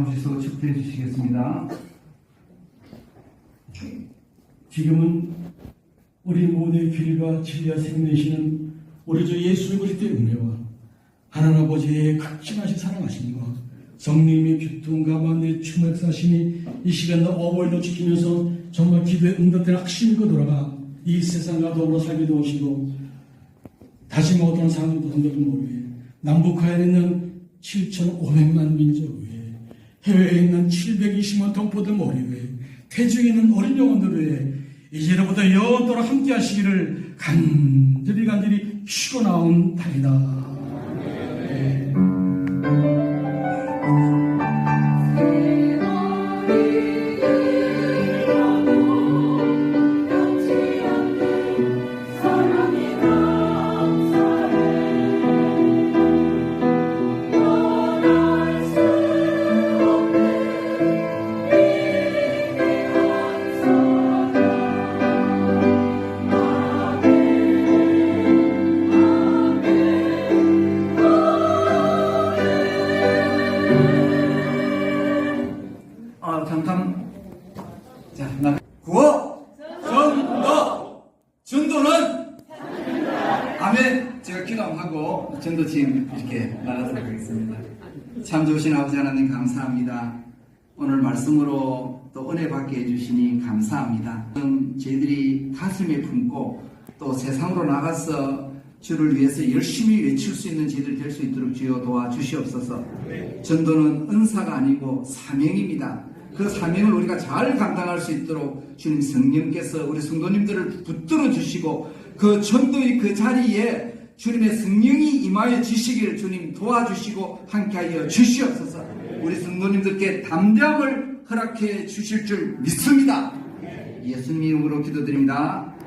나오셔서 축도해 주시겠습니다. 지금은 우리 모두의 길과 진리와 생명이시는 우리 주 예수 그리스도의 은혜와 하나님 아버지의 극진하신 사랑하심과 성령님의 교통 가만히 주맥사심이 이 시간 어버이도 지키면서 정말 기도의 응답된 확신과 돌아가 이 세상과 더불어 살게 도우시고 다시 못하는 사람들도 모르게 남북한에 있는 7,500만 민족 위에 해외에 있는 720만 동포들 위에 태중에 있는 어린 영혼들 위에 이제로부터 영원토록 함께 하시기를 간절히 간절히 쉬고 나온 달이다. 자 나. 구호 전도. 전도는? 아멘 제가 기도 한번 하고 전도팀 이렇게 나가도록 하겠습니다. 참 좋으신 아버지 하나님 감사합니다. 오늘 말씀으로 또 은혜 받게 해주시니 감사합니다. 음, 저희들이 가슴에 품고 또 세상으로 나가서 주를 위해서 열심히 외칠 수 있는 저희들 될 수 있도록 주여 도와주시옵소서. 전도는 은사가 아니고 사명입니다 그 사명을 우리가 잘 감당할 수 있도록 주님 성령께서 우리 성도님들을 붙들어 주시고 그 전도의 그 자리에 주님의 성령이 임하여 주시기를 주님 도와주시고 함께하여 주시옵소서. 우리 성도님들께 담대함을 허락해 주실 줄 믿습니다. 예수님 이름으로 기도드립니다